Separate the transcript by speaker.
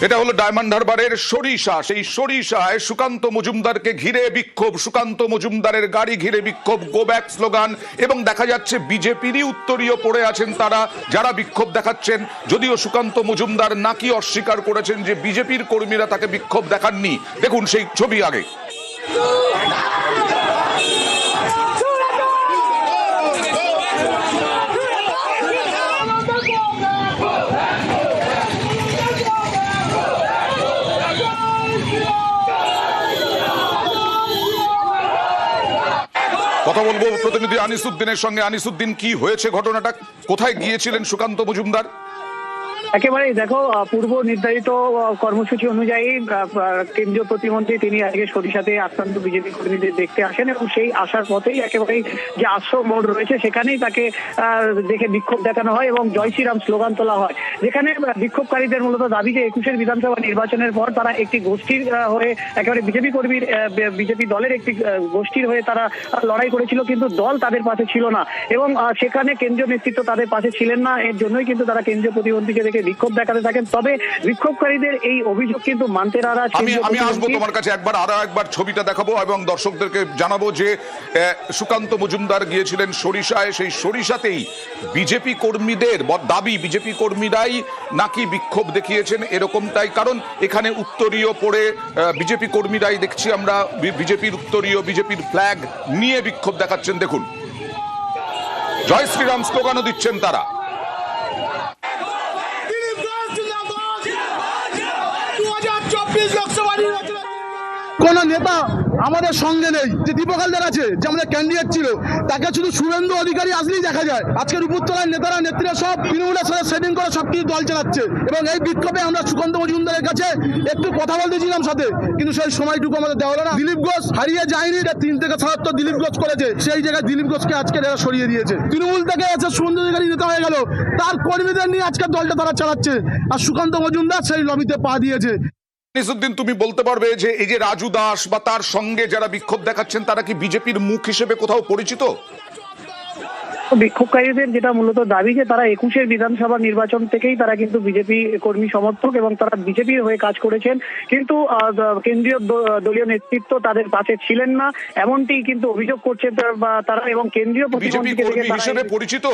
Speaker 1: এটা হলো ডায়মন্ড হারবারের সরিষা। সেই সরিষায় সুকান্ত মজুমদারকে ঘিরে বিক্ষোভ, সুকান্ত মজুমদারের গাড়ি ঘিরে বিক্ষোভ গো ব্যাক স্লোগান এবং দেখা যাচ্ছে বিজেপিরই উত্তরীয় পড়ে আছেন তারা, যারা বিক্ষোভ দেখাচ্ছেন। যদিও সুকান্ত মজুমদার নাকি অস্বীকার করেছেন যে বিজেপির কর্মীরা তাকে বিক্ষোভ দেখাননি। দেখুন সেই ছবি আগে। কথা বলব প্রতিনিধি আনিসুদ্দিনের সঙ্গে। আনিসুদ্দিন কি হয়েছে ঘটনাটা? কোথায় গিয়েছিলেন সুকান্ত মজুমদার?
Speaker 2: একেবারেই দেখো পূর্ব নির্ধারিত কর্মসূচি অনুযায়ী কেন্দ্রীয় প্রতিমন্ত্রী তিনি আজকে সরিষাতে আক্রান্ত বিজেপি কর্মীদের দেখতে আসেন এবং সেই আসার পথেই একেবারেই যে আশ্রম মোড় রয়েছে, সেখানেই তাকে দেখে বিক্ষোভ দেখানো হয় এবং জয় শ্রীরাম স্লোগান তোলা হয়। যেখানে বিক্ষোভকারীদের মূলত দাবি যে একুশের বিধানসভা নির্বাচনের পর তারা একটি গোষ্ঠীর হয়ে একেবারে বিজেপি কর্মীর বিজেপি দলের একটি গোষ্ঠীর হয়ে তারা লড়াই করেছিল, কিন্তু দল তাদের পাশে ছিল না। এবং সেখানে কেন্দ্রীয় নেতৃত্ব তাদের পাশে ছিলেন না, এর জন্যই কিন্তু তারা কেন্দ্রীয় প্রতিমন্ত্রীকে দেখে বিক্ষোভ দেখাতে থাকেন। তবে বিক্ষোভকারীদের এই অভিযোগ কিন্তু মানতে নারাজ
Speaker 1: আমি আমি আসব তোমার কাছে একবার আরও একবার ছবিটা দেখাবো এবং দর্শকদেরকে জানাব যে সুকান্ত মজুমদার গিয়েছিলেন সরিষায়। সেই সরিষাতেই বিজেপি কর্মীদের দাবি বিজেপি কর্মীরাই নাকি বিক্ষোভ দেখিয়েছেন এরকমটাই। কারণ এখানে উত্তরীয় পড়ে বিজেপি কর্মীরাই দেখছি আমরা বিজেপির উত্তরীয় বিজেপির ফ্ল্যাগ নিয়ে বিক্ষোভ দেখাচ্ছেন। দেখুন। জয় শ্রীরাম স্লোগানও দিচ্ছেন তারা।
Speaker 3: কোন নেতা আমাদের সঙ্গে নেই। যে দীপক হালদার আছে, যে আমাদের ক্যান্ডিডেট ছিল, তাকে শুধু শুভেন্দু অধিকারী আসলেই দেখা যায়। আজকের উপরতলার নেতারা, নেত্রীরা সব তৃণমূলের সাথে সেটিং করে সব কিছু দল চালাচ্ছে। এবং এই বিক্ষোভে আমরা সুকান্ত মজুমদারের কাছে একটু কথা বলতেছিলাম সাথে, কিন্তু সেই সময়টুকু আমাদের দেওয়া না। দিলীপ ঘোষ হারিয়ে যায়নি, এটা তিন থেকে সাতাত্তর দিলীপ ঘোষ করেছে। সেই জায়গায় দিলীপ ঘোষকে আজকে এরা সরিয়ে দিয়েছে। তৃণমূল থেকে আছে শুভেন্দু অধিকারী নেতা হয়ে গেল। তার কর্মীদের নিয়ে আজকের দলটা তারা চালাচ্ছে। আর সুকান্ত মজুমদার সেই লবিতে পা দিয়েছে।
Speaker 1: নিসুদ্দিন তুমি বলতে পারবে যে এই যে রাজু দাস বা তার সঙ্গে যারা বিক্ষোভ দেখাচ্ছেন তারা কি বিজেপির মুখ হিসেবে কোথাও পরিচিত?
Speaker 2: বিক্ষোভকারীদের যেটা মূলত দাবি যে তারা একুশের বিধানসভা নির্বাচন থেকেই তারা কিন্তু বিজেপি কর্মী সমর্থক এবং তারা বিজেপির হয়ে কাজ করেছেন। কিন্তু কেন্দ্রীয় দলীয় নেতৃত্ব তাদের পাশে ছিলেন না। এমনটি কিন্তু অভিযোগ করছে তারা- এবং কেন্দ্রীয়
Speaker 1: হিসেবে পরিচিত?